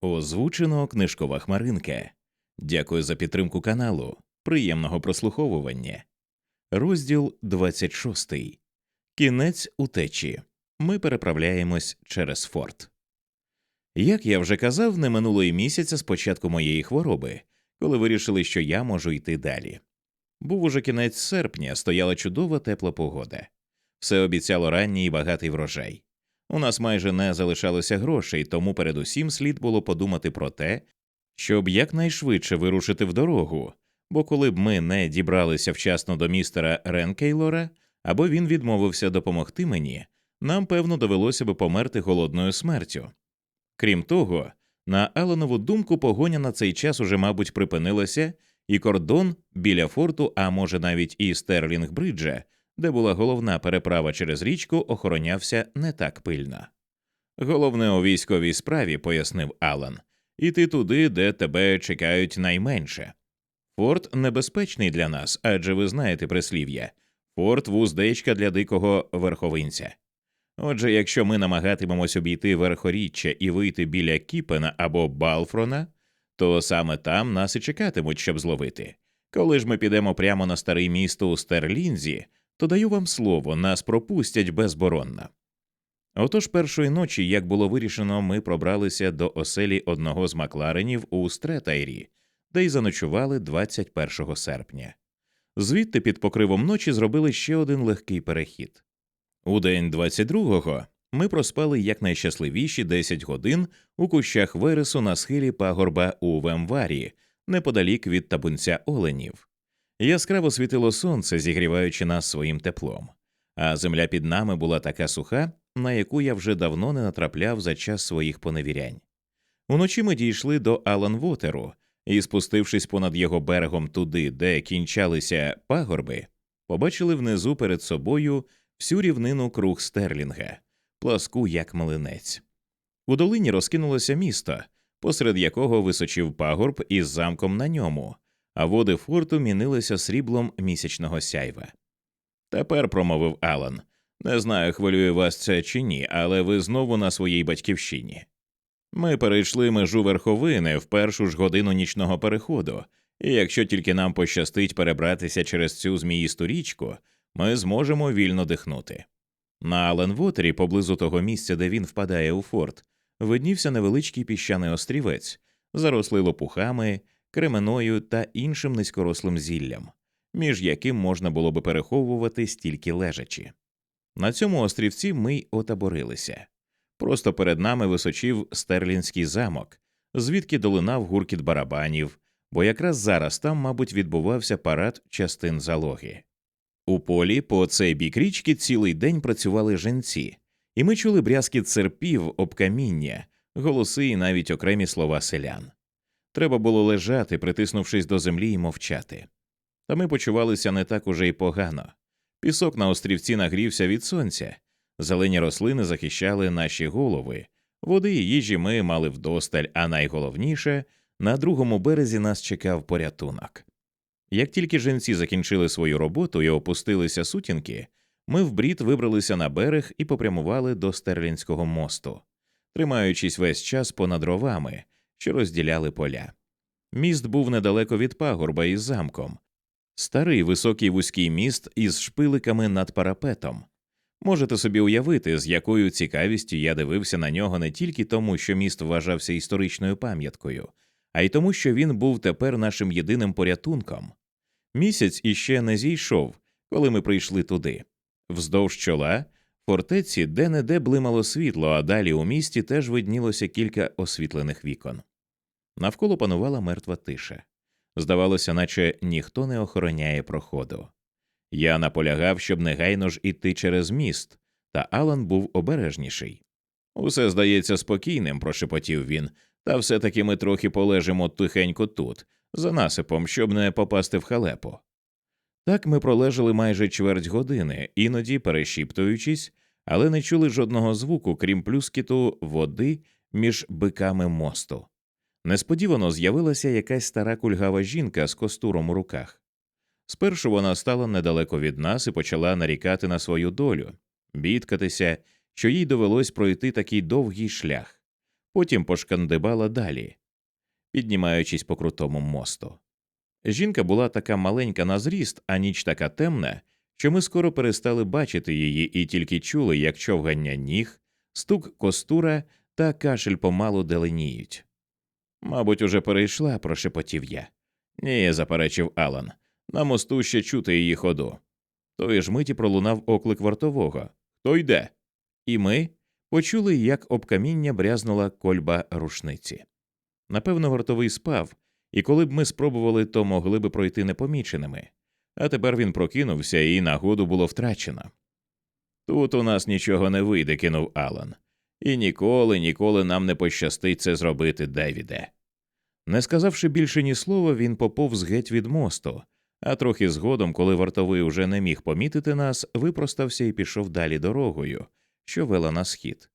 Озвучено книжкова хмаринка. Дякую за підтримку каналу. Приємного прослуховування. Розділ 26. Кінець утечі. Ми переправляємось через форт. Як я вже казав, не минуло й місяця з початку моєї хвороби, коли вирішили, що я можу йти далі. Був уже кінець серпня, стояла чудова тепла погода. Все обіцяло ранній і багатий врожай. У нас майже не залишалося грошей, тому передусім слід було подумати про те, щоб якнайшвидше вирушити в дорогу, бо коли б ми не дібралися вчасно до містера Ренкейлора, або він відмовився допомогти мені, нам, певно, довелося би померти голодною смертю. Крім того, на Аланову думку, погоня на цей час уже, мабуть, припинилася, і кордон біля форту, а може навіть і Стерлінг Бриджа, де була головна переправа через річку, охоронявся не так пильно. Головне у військовій справі, пояснив Алан, іти туди, де тебе чекають найменше. Форт небезпечний для нас, адже ви знаєте прислів'я форт вуздечка для дикого верховинця. Отже, якщо ми намагатимемось обійти верхоріччя і вийти біля Кіпена або Балфрона, то саме там нас і чекатимуть, щоб зловити. Коли ж ми підемо прямо на старе місто у Стерлінзі, то даю вам слово, нас пропустять безборонно. Отож першої ночі, як було вирішено, ми пробралися до оселі одного з Макларенів у Стретайрі, де й заночували 21 серпня. Звідти під покривом ночі зробили ще один легкий перехід. У день 22-го ми проспали якнайщасливіші 10 годин у кущах вересу на схилі пагорба у Вемварі, неподалік від табунця оленів. Яскраво світило сонце, зігріваючи нас своїм теплом, а земля під нами була така суха, на яку я вже давно не натрапляв за час своїх поневірянь. Уночі ми дійшли до Аланвотеру і, спустившись понад його берегом туди, де кінчалися пагорби, побачили внизу перед собою всю рівнину круг Стерлінга, пласку як млинець. У долині розкинулося місто, посеред якого височив пагорб із замком на ньому, а води форту мінилися сріблом місячного сяйва. Тепер промовив Алан. Не знаю, хвилює вас це чи ні, але ви знову на своїй батьківщині. Ми перейшли межу верховини в першу ж годину нічного переходу, і якщо тільки нам пощастить перебратися через цю зміїсту річку, ми зможемо вільно дихнути. На Аленвотері, поблизу того місця, де він впадає у форт, виднівся невеличкий піщаний острівець, зарослий лопухами, кременою та іншим низькорослим зіллям, між яким можна було би переховувати стільки лежачі. На цьому острівці ми й отаборилися. Просто перед нами височив стерлінський замок, звідки долинав гуркіт барабанів, бо якраз зараз там, мабуть, відбувався парад частин залоги. У полі по цей бік річки цілий день працювали женці, і ми чули брязкіт серпів, об каміння, голоси і навіть окремі слова селян. Треба було лежати, притиснувшись до землі і мовчати. Та ми почувалися не так уже й погано. Пісок на острівці нагрівся від сонця, зелені рослини захищали наші голови, води і їжі ми мали вдосталь, а найголовніше на другому березі нас чекав порятунок. Як тільки жінці закінчили свою роботу і опустилися сутінки, ми вбрід вибралися на берег і попрямували до Стерлінського мосту, тримаючись весь час понад ровами, що розділяли поля. Міст був недалеко від пагорба із замком, старий високий вузький міст із шпиликами над парапетом. Можете собі уявити, з якою цікавістю я дивився на нього не тільки тому, що міст вважався історичною пам'яткою, а й тому, що він був тепер нашим єдиним порятунком. Місяць іще не зійшов, коли ми прийшли туди. Вздовж чола фортеці де не де блимало світло, а далі у місті теж виднілося кілька освітлених вікон. Навколо панувала мертва тиша. Здавалося, наче ніхто не охороняє проходу. Я наполягав, щоб негайно ж іти через міст, та Алан був обережніший. Усе здається спокійним, прошепотів він, та все таки ми трохи полежимо тихенько тут, за насипом, щоб не попасти в халепу. Так ми пролежали майже чверть години, іноді перешіптуючись, але не чули жодного звуку, крім плюскіту води між биками мосту. Несподівано з'явилася якась стара кульгава жінка з костуром у руках. Спершу вона стала недалеко від нас і почала нарікати на свою долю, бідкатися, що їй довелось пройти такий довгий шлях. потім пошкандибала далі, піднімаючись по крутому мосту. Жінка була така маленька на зріст, а ніч така темна, що ми скоро перестали бачити її і тільки чули, як човгання ніг, стук костура та кашель помалу деленіють. Мабуть, уже перейшла, прошепотів я. Ні, заперечив Алан. На мосту ще чути її ходу. Тої ж миті пролунав оклик вартового Хто йде? І ми почули, як об каміння брязнула кольба рушниці. Напевно, вартовий спав, і коли б ми спробували, то могли б пройти непоміченими. А тепер він прокинувся, і нагоду було втрачено. Тут у нас нічого не вийде, кинув Алан. І ніколи, ніколи нам не пощастить це зробити, Девіде. Не сказавши більше ні слова, він поповз геть від мосту, а трохи згодом, коли вартовий уже не міг помітити нас, випростався і пішов далі дорогою, що вела на схід.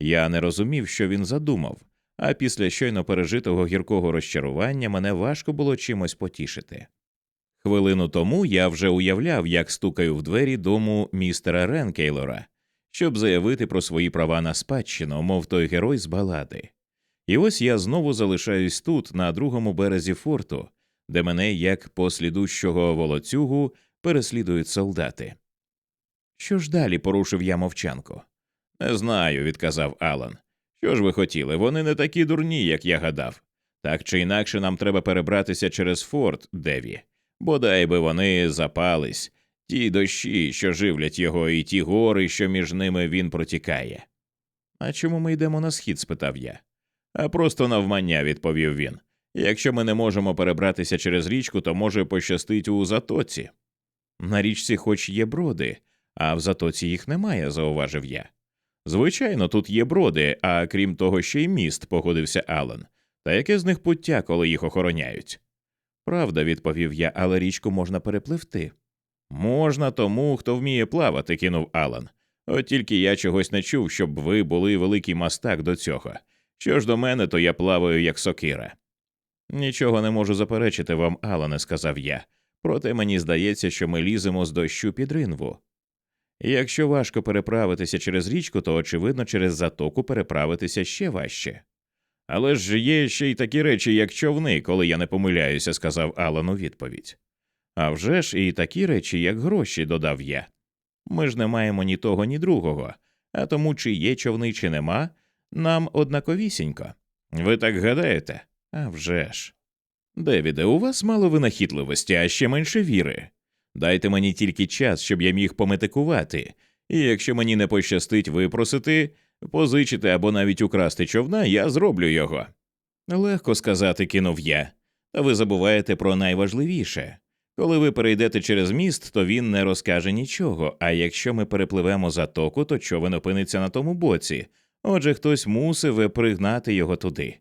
Я не розумів, що він задумав, а після щойно пережитого гіркого розчарування мене важко було чимось потішити. Хвилину тому я вже уявляв, як стукаю в двері дому містера Ренкейлора, щоб заявити про свої права на спадщину, мов той герой з балади. І ось я знову залишаюсь тут, на другому березі форту, де мене, як послідущого волоцюгу, переслідують солдати. Що ж далі порушив я мовчанку? Не знаю, відказав Алан. Що ж ви хотіли? Вони не такі дурні, як я гадав. Так чи інакше нам треба перебратися через форт, Деві. Бодай би вони запались, ті дощі, що живлять його, і ті гори, що між ними він протікає. А чому ми йдемо на схід? спитав я. А просто навмання, відповів він. Якщо ми не можемо перебратися через річку, то може пощастить у затоці. На річці хоч є броди, а в затоці їх немає, зауважив я. Звичайно, тут є броди, а крім того, ще й міст, погодився Алан. Та яке з них пуття, коли їх охороняють? Правда, відповів я, але річку можна перепливти. Можна тому, хто вміє плавати, кинув Алан. От тільки я чогось не чув, щоб ви були великий мастак до цього. Що ж до мене, то я плаваю, як сокира. Нічого не можу заперечити вам, Алане, сказав я, проте мені здається, що ми ліземо з дощу під ринву. Якщо важко переправитися через річку, то, очевидно, через затоку переправитися ще важче. Але ж є ще й такі речі, як човни, коли я не помиляюся, сказав Алан у відповідь. «А вже ж і такі речі, як гроші, додав я. Ми ж не маємо ні того, ні другого, а тому, чи є човни, чи нема, нам однаковісінько. Ви так гадаєте? «А вже ж». Девіде, у вас мало винахідливості, а ще менше віри. Дайте мені тільки час, щоб я міг пометикувати, і якщо мені не пощастить випросити, позичити або навіть украсти човна, я зроблю його. Легко сказати, кинув я, та ви забуваєте про найважливіше. Коли ви перейдете через міст, то він не розкаже нічого, а якщо ми перепливемо затоку, то човен опиниться на тому боці, отже хтось мусив пригнати його туди.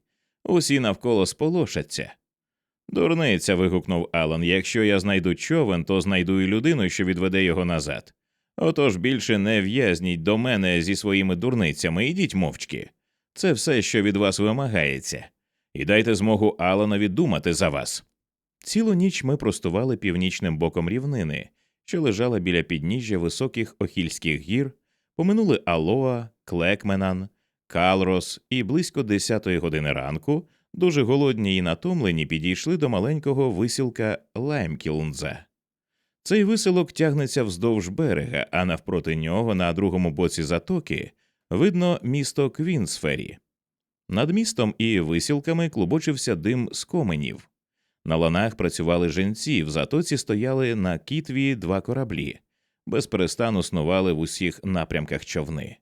Усі навколо сполошаться. Дурниця. вигукнув Алан. Якщо я знайду човен, то знайду і людину, що відведе його назад. Отож більше не в'язніть до мене зі своїми дурницями, ідіть мовчки. Це все, що від вас вимагається, і дайте змогу Аланові думати за вас. Цілу ніч ми простували північним боком рівнини, що лежала біля підніжжя високих охільських гір, поминули Алоа, Клекменан, Калрос, і близько десятої години ранку, дуже голодні і натомлені, підійшли до маленького висілка Лаймкілнза. Цей виселок тягнеться вздовж берега, а навпроти нього, на другому боці затоки, видно місто Квінсфері. Над містом і висілками клубочився дим з коменів. На ланах працювали женці, в затоці стояли на кітві два кораблі, без перестану снували в усіх напрямках човни.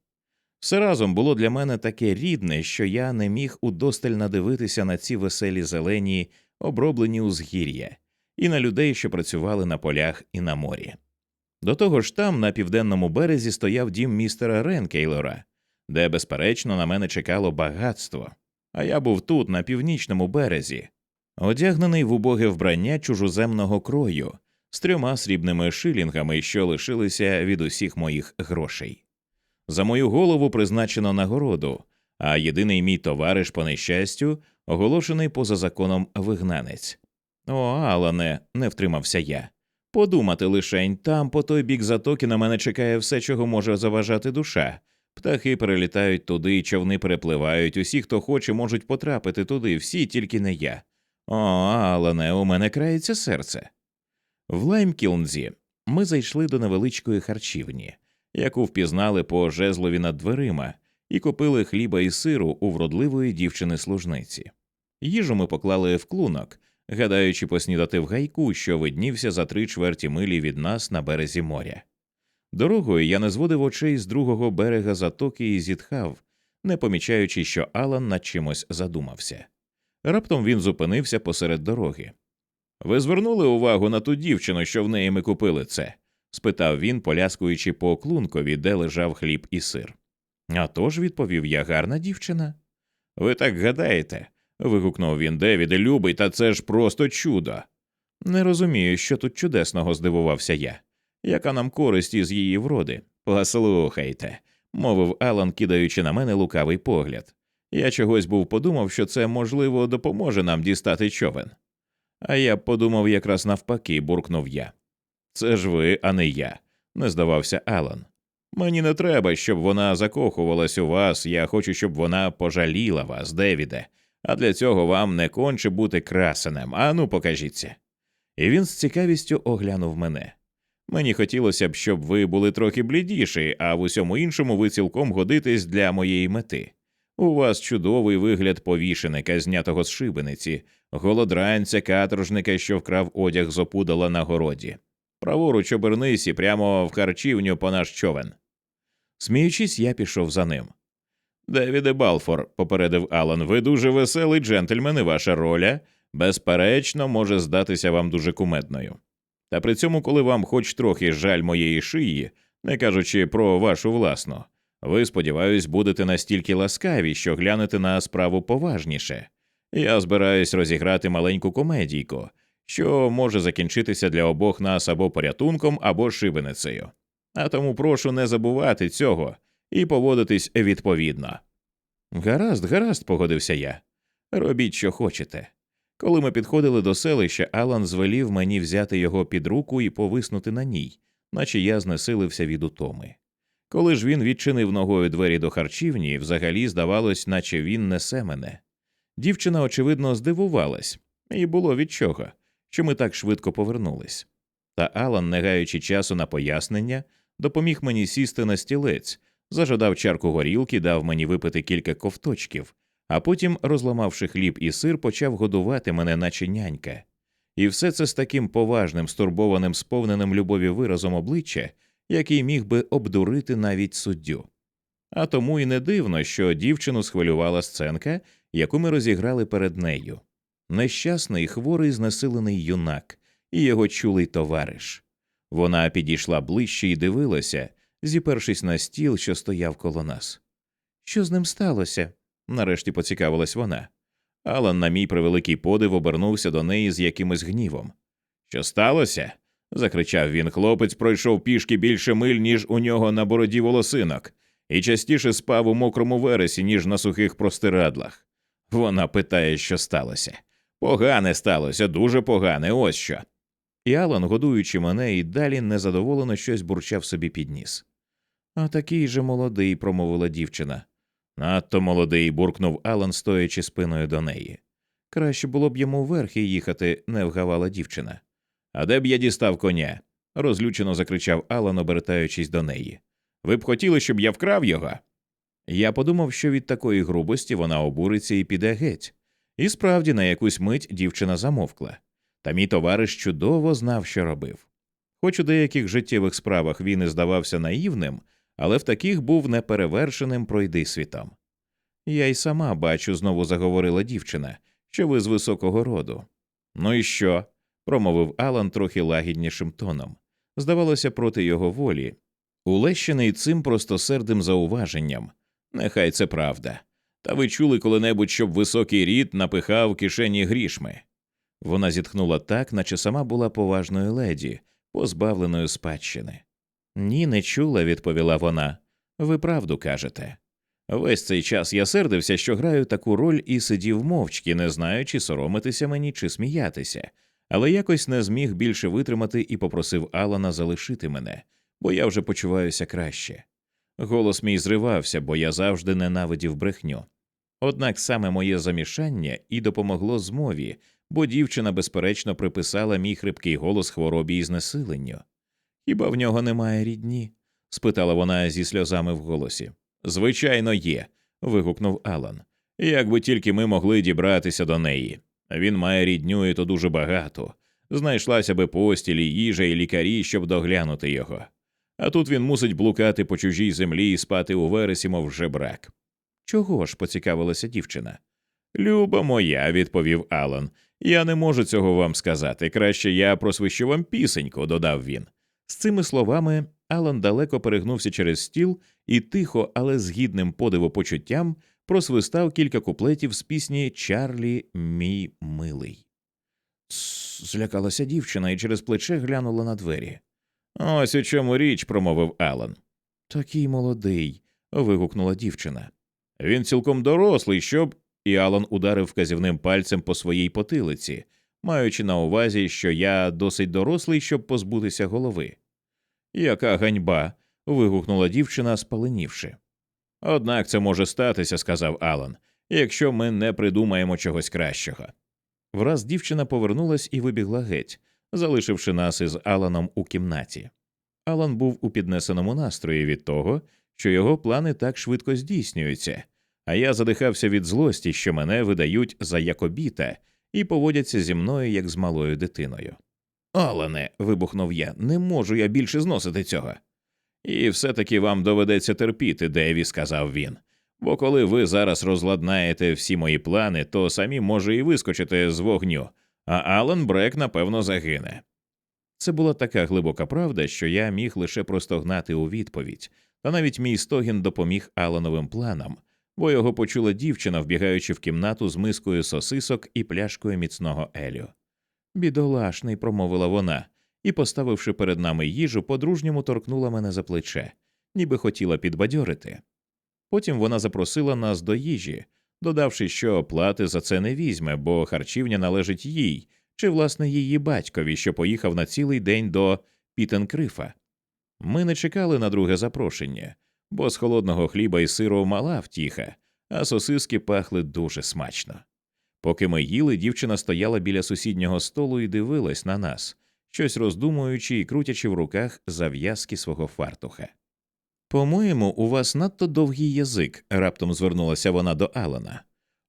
Все разом було для мене таке рідне, що я не міг удосталь надивитися на ці веселі зелені, оброблені узгір'я, і на людей, що працювали на полях і на морі. До того ж там, на південному березі, стояв дім містера Ренкейлора, де, безперечно, на мене чекало багатство, а я був тут, на північному березі, одягнений в убоге вбрання чужоземного крою з трьома срібними шилінгами, що лишилися від усіх моїх грошей. За мою голову призначено нагороду, а єдиний мій товариш по нещастю оголошений поза законом вигнанець. О, Алане, не втримався я. Подумати лишень, там, по той бік затоки, на мене чекає все, чого може заважати душа, Птахи перелітають туди, човни перепливають, усі, хто хоче, можуть потрапити туди, всі тільки не я. О, Алане, у мене крається серце. В Лаймкілнзі ми зайшли до невеличкої харчівні, яку впізнали по жезлові над дверима, і купили хліба і сиру у вродливої дівчини служниці. Їжу ми поклали в клунок, гадаючи поснідати в гайку, що виднівся за три чверті милі від нас на березі моря. Дорогою я не зводив очей з другого берега затоки і зітхав, не помічаючи, що Алан над чимось задумався. Раптом він зупинився посеред дороги. Ви звернули увагу на ту дівчину, що в неї ми купили це? спитав він, поляскуючи по клункові, де лежав хліб і сир. «А тож», – відповів я, гарна дівчина. Ви так гадаєте? вигукнув він Девіде, любий, та це ж просто чудо. Не розумію, що тут чудесного здивувався я. Яка нам користь із її вроди? Послухайте, мовив Алан, кидаючи на мене лукавий погляд. Я чогось був подумав, що це, можливо, допоможе нам дістати човен. А я подумав якраз навпаки, буркнув я. Це ж ви, а не я, не здавався Алан. Мені не треба, щоб вона закохувалась у вас, я хочу, щоб вона пожаліла вас, Девіде, а для цього вам не конче бути красенем. Ану, покажіться. І він з цікавістю оглянув мене. Мені хотілося б, щоб ви були трохи блідіші, а в усьому іншому ви цілком годитесь для моєї мети. У вас чудовий вигляд повішеника, знятого з шибениці, голодранця, каторжника, що вкрав одяг з опудала на городі. Праворуч обернись і прямо в харчівню по наш човен. Сміючись, я пішов за ним. Девіде Балфор, попередив Алан, ви дуже веселий джентльмен, і ваша роля, безперечно, може здатися вам дуже кумедною. Та при цьому, коли вам хоч трохи жаль моєї шиї, не кажучи про вашу власну, ви, сподіваюсь, будете настільки ласкаві, що глянете на справу поважніше. Я збираюсь розіграти маленьку комедійку, що може закінчитися для обох нас або порятунком, або шибеницею. А тому прошу не забувати цього і поводитись відповідно. Гаразд, гаразд, погодився я. Робіть, що хочете. Коли ми підходили до селища, Алан звелів мені взяти його під руку і повиснути на ній, наче я знесилився від утоми. Коли ж він відчинив ногою двері до харчівні, взагалі здавалось, наче він несе мене. Дівчина, очевидно, здивувалась, і було від чого, що ми так швидко повернулись. Та Алан, не гаючи часу на пояснення, допоміг мені сісти на стілець, зажадав чарку горілки, дав мені випити кілька ковточків, а потім, розламавши хліб і сир, почав годувати мене, наче нянька. І все це з таким поважним, стурбованим, сповненим любові виразом обличчя, який міг би обдурити навіть суддю. А тому і не дивно, що дівчину схвилювала сценка, яку ми розіграли перед нею. Нещасний, хворий, знесилений юнак і його чулий товариш. Вона підійшла ближче і дивилася, зіпершись на стіл, що стояв коло нас. Що з ним сталося? нарешті поцікавилась вона. Алан, на мій превеликий подив, обернувся до неї з якимось гнівом. Що сталося? Закричав він. Хлопець пройшов пішки більше миль, ніж у нього на бороді волосинок, і частіше спав у мокрому вересі, ніж на сухих простирадлах. Вона питає, що сталося. Погане сталося, дуже погане, ось що. І Алан, годуючи мене, і далі незадоволено щось бурчав собі під ніс. А такий же молодий, промовила дівчина. Надто молодий, буркнув Алан, стоячи спиною до неї. Краще було б йому верхи їхати, не вгавала дівчина. А де б я дістав коня? розлючено закричав Алан, обертаючись до неї. Ви б хотіли, щоб я вкрав його? Я подумав, що від такої грубості вона обуриться і піде геть. І справді на якусь мить дівчина замовкла, та мій товариш чудово знав, що робив. Хоч у деяких життєвих справах він і здавався наївним, але в таких був неперевершеним пройдисвітом. Я й сама бачу, знову заговорила дівчина, що ви з високого роду. Ну і що? Промовив Алан трохи лагіднішим тоном. Здавалося, проти його волі, улещений цим простосердим зауваженням. Нехай це правда. Та ви чули коли-небудь, щоб високий рід напихав кишені грішми. Вона зітхнула так, наче сама була поважною леді, позбавленою спадщини. Ні, не чула, відповіла вона. Ви правду кажете. Весь цей час я сердився, що граю таку роль і сидів мовчки, не знаючи, соромитися мені чи сміятися, але якось не зміг більше витримати і попросив Алана залишити мене, бо я вже почуваюся краще. Голос мій зривався, бо я завжди ненавидів брехню. Однак саме моє замішання і допомогло змові, бо дівчина безперечно приписала мій хрипкий голос хворобі і знесиленню. Хіба в нього немає рідні? спитала вона зі сльозами в голосі. Звичайно, є. вигукнув Алан. Як би тільки ми могли дібратися до неї. Він має рідню і то дуже багато. Знайшлася би постілі, їжа і лікарі, щоб доглянути його. А тут він мусить блукати по чужій землі і спати у вересі, мов жебрак. Чого ж? поцікавилася дівчина. Люба моя, відповів Алан. Я не можу цього вам сказати. Краще я просвищу вам пісеньку, додав він. З цими словами Алан далеко перегнувся через стіл і тихо, але з гідним подиву почуттям просвистав кілька куплетів з пісні Чарлі, мій милий. «Тсс», злякалася дівчина і через плече глянула на двері. Ось у чому річ, промовив Алан. Такий молодий. вигукнула дівчина. Він цілком дорослий, щоб. І Алан ударив вказівним пальцем по своїй потилиці, маючи на увазі, що я досить дорослий, щоб позбутися голови. Яка ганьба. вигукнула дівчина, спаленівши. Однак це може статися, сказав Алан, якщо ми не придумаємо чогось кращого. Враз дівчина повернулась і вибігла геть, залишивши нас із Аланом у кімнаті. Алан був у піднесеному настрої від того, що його плани так швидко здійснюються, а я задихався від злості, що мене видають за якобіта і поводяться зі мною як з малою дитиною. Алане, вибухнув я, не можу я більше зносити цього. І все таки вам доведеться терпіти, Деві, сказав він. Бо коли ви зараз розладнаєте всі мої плани, то самі може і вискочите з вогню, а Алан Брек, напевно, загине. Це була така глибока правда, що я міг лише простогнати у відповідь, та навіть мій стогін допоміг Алановим планам, бо його почула дівчина, вбігаючи в кімнату з мискою сосисок і пляшкою міцного Елю. Бідолашний, промовила вона, і, поставивши перед нами їжу, по-дружньому торкнула мене за плече, ніби хотіла підбадьорити. Потім вона запросила нас до їжі, додавши, що плати за це не візьме, бо харчівня належить їй, чи, власне, її батькові, що поїхав на цілий день до Пітенкрифа. Ми не чекали на друге запрошення, бо з холодного хліба і сиру мала втіха, а сосиски пахли дуже смачно. Поки ми їли, дівчина стояла біля сусіднього столу і дивилась на нас, щось роздумуючи і крутячи в руках зав'язки свого фартуха. По-моєму, у вас надто довгий язик, раптом звернулася вона до Алана.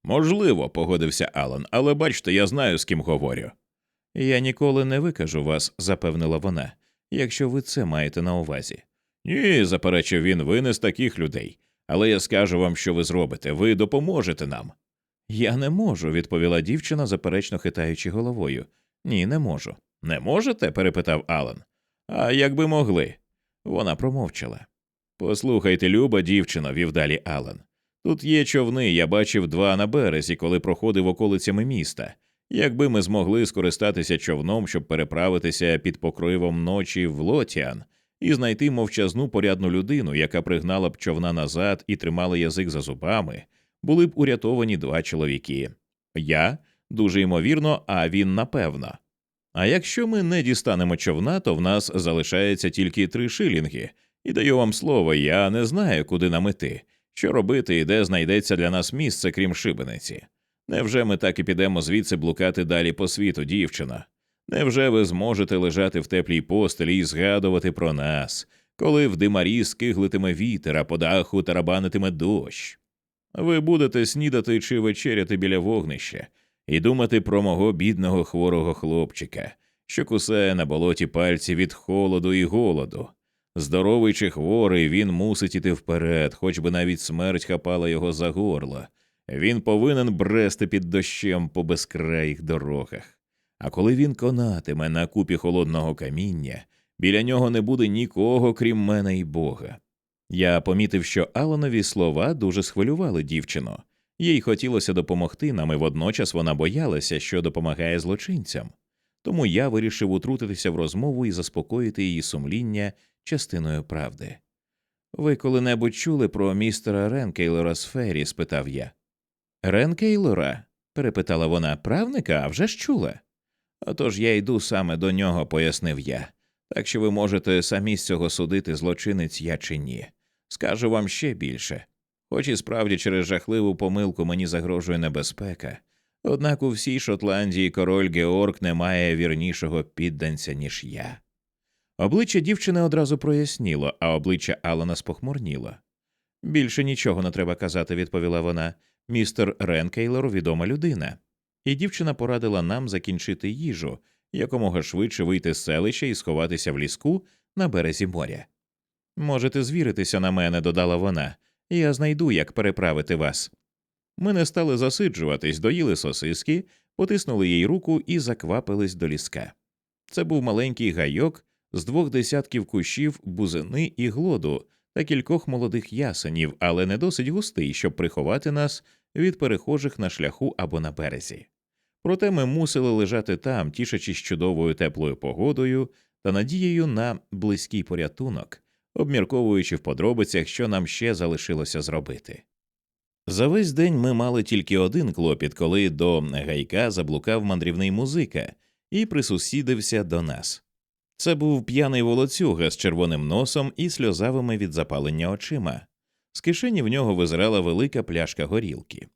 Можливо, погодився Алан, але бачте, я знаю, з ким говорю. Я ніколи не викажу вас, запевнила вона, якщо ви це маєте на увазі. Ні, заперечив він, ви не з таких людей. Але я скажу вам, що ви зробите, ви допоможете нам. Я не можу, відповіла дівчина, заперечно хитаючи головою. Ні, не можу. Не можете? перепитав Алан. А як би могли? Вона промовчала. Послухайте, люба дівчино, вів далі Алан. Тут є човни, я бачив два на березі, коли проходив околицями міста. Якби ми змогли скористатися човном, щоб переправитися під покривом ночі в Лотіан і знайти мовчазну порядну людину, яка пригнала б човна назад і тримала язик за зубами, були б урятовані два чоловіки. Я дуже ймовірно, а він напевно. А якщо ми не дістанемо човна, то в нас залишається тільки три шилінги, і даю вам слово, я не знаю, куди нам іти, що робити і де знайдеться для нас місце, крім шибениці. Невже ми так і підемо звідси блукати далі по світу, дівчина? Невже ви зможете лежати в теплій постелі і згадувати про нас, коли в димарі скиглитиме вітер, а по даху тарабанитиме дощ? Ви будете снідати чи вечеряти біля вогнища і думати про мого бідного хворого хлопчика, що кусає на болоті пальці від холоду і голоду. Здоровий чи хворий, він мусить іти вперед, хоч би навіть смерть хапала його за горло. Він повинен брести під дощем по безкраїх дорогах. А коли він конатиме на купі холодного каміння, біля нього не буде нікого, крім мене і Бога. Я помітив, що Аланові слова дуже схвилювали дівчину. Їй хотілося допомогти нам, і водночас вона боялася, що допомагає злочинцям. Тому я вирішив утрутитися в розмову і заспокоїти її сумління частиною правди. Ви коли-небудь чули про містера Ренкейлора з Фері? спитав я. Ренкейлора? перепитала вона, правника, а вже ж чула. Отож я йду саме до нього, пояснив я, так що ви можете самі з цього судити, злочинець я чи ні. Скажу вам ще більше. Хоч і справді через жахливу помилку мені загрожує небезпека, однак у всій Шотландії король Георг не має вірнішого підданця, ніж я. Обличчя дівчини одразу проясніло, а обличчя Алана спохмурніло. Більше нічого не треба казати, відповіла вона. Містер Ренкейлор відома людина, і дівчина порадила нам закінчити їжу, якомога швидше вийти з селища і сховатися в ліску на березі моря. Можете звіритися на мене, додала вона, я знайду, як переправити вас. Ми не стали засиджуватись, доїли сосиски, потиснули їй руку і заквапились до ліска. Це був маленький гайок з двох десятків кущів бузини і глоду та кількох молодих ясенів, але не досить густий, щоб приховати нас від перехожих на шляху або на березі. Проте ми мусили лежати там, тішачись чудовою теплою погодою та надією на близький порятунок, обмірковуючи в подробицях, що нам ще залишилося зробити. За весь день ми мали тільки один клопіт, коли до гайка заблукав мандрівний музика і присусідився до нас. Це був п'яний волоцюга з червоним носом і сльозавими від запалення очима. З кишені в нього визирала велика пляшка горілки.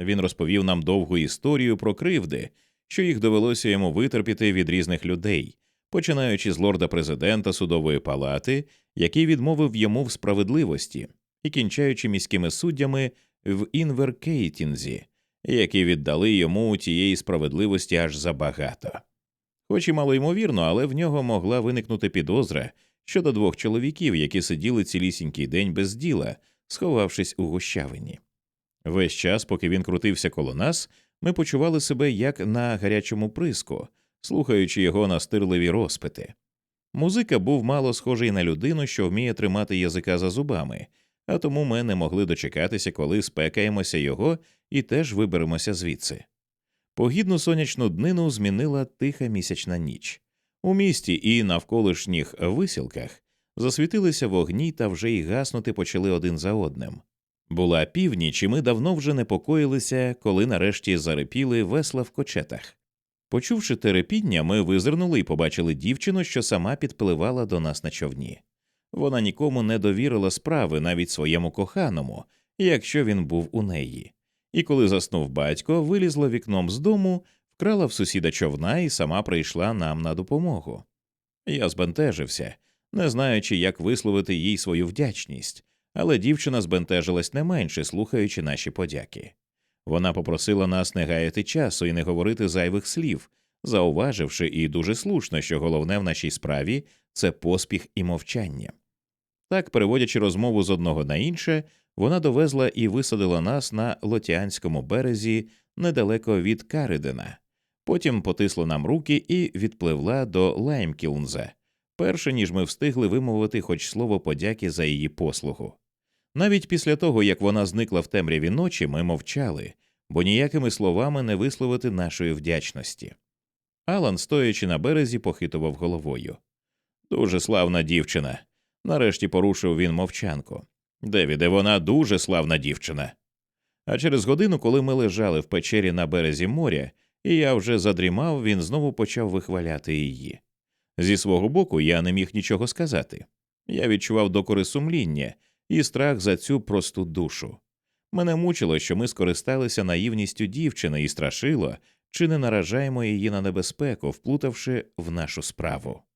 Він розповів нам довгу історію про кривди, що їх довелося йому витерпіти від різних людей, починаючи з лорда президента судової палати, який відмовив йому в справедливості, і кінчаючи міськими суддями в Інверкейтінзі, які віддали йому тієї справедливості аж забагато. Хоч і малоймовірно, але в нього могла виникнути підозра щодо двох чоловіків, які сиділи цілісінький день без діла, сховавшись у гущавині. Весь час, поки він крутився коло нас, ми почували себе як на гарячому приску, слухаючи його настирливі розпити. Музика був мало схожий на людину, що вміє тримати язика за зубами, а тому ми не могли дочекатися, коли спекаємося його і теж виберемося звідси. Погідну сонячну днину змінила тиха місячна ніч. У місті і навколишніх висілках засвітилися вогні та вже й гаснути почали один за одним. Була північ, і ми давно вже непокоїлися, коли нарешті зарипіли весла в кочетах. Почувши терепіння, ми визирнули і побачили дівчину, що сама підпливала до нас на човні. Вона нікому не довірила справи, навіть своєму коханому, якщо він був у неї. І коли заснув батько, вилізла вікном з дому, вкрала в сусіда човна і сама прийшла нам на допомогу. Я збентежився, не знаючи, як висловити їй свою вдячність, але дівчина збентежилась не менше, слухаючи наші подяки. Вона попросила нас не гаяти часу і не говорити зайвих слів, зауваживши і дуже слушно, що головне в нашій справі це поспіх і мовчання. Так, переводячи розмову з одного на інше, вона довезла і висадила нас на лотіанському березі недалеко від Каридена. Потім потисла нам руки і відпливла до Лаймкілнза, перше ніж ми встигли вимовити хоч слово подяки за її послугу. Навіть після того, як вона зникла в темряві ночі, ми мовчали, бо ніякими словами не висловити нашої вдячності. Алан, стоячи на березі, похитував головою. Дуже славна дівчина. Нарешті порушив він мовчанку. Девіде, вона дуже славна дівчина. А через годину, коли ми лежали в печері на березі моря, і я вже задрімав, він знову почав вихваляти її. Зі свого боку я не міг нічого сказати. Я відчував докори сумління і страх за цю просту душу. Мене мучило, що ми скористалися наївністю дівчини і страшило, чи не наражаємо її на небезпеку, вплутавши в нашу справу.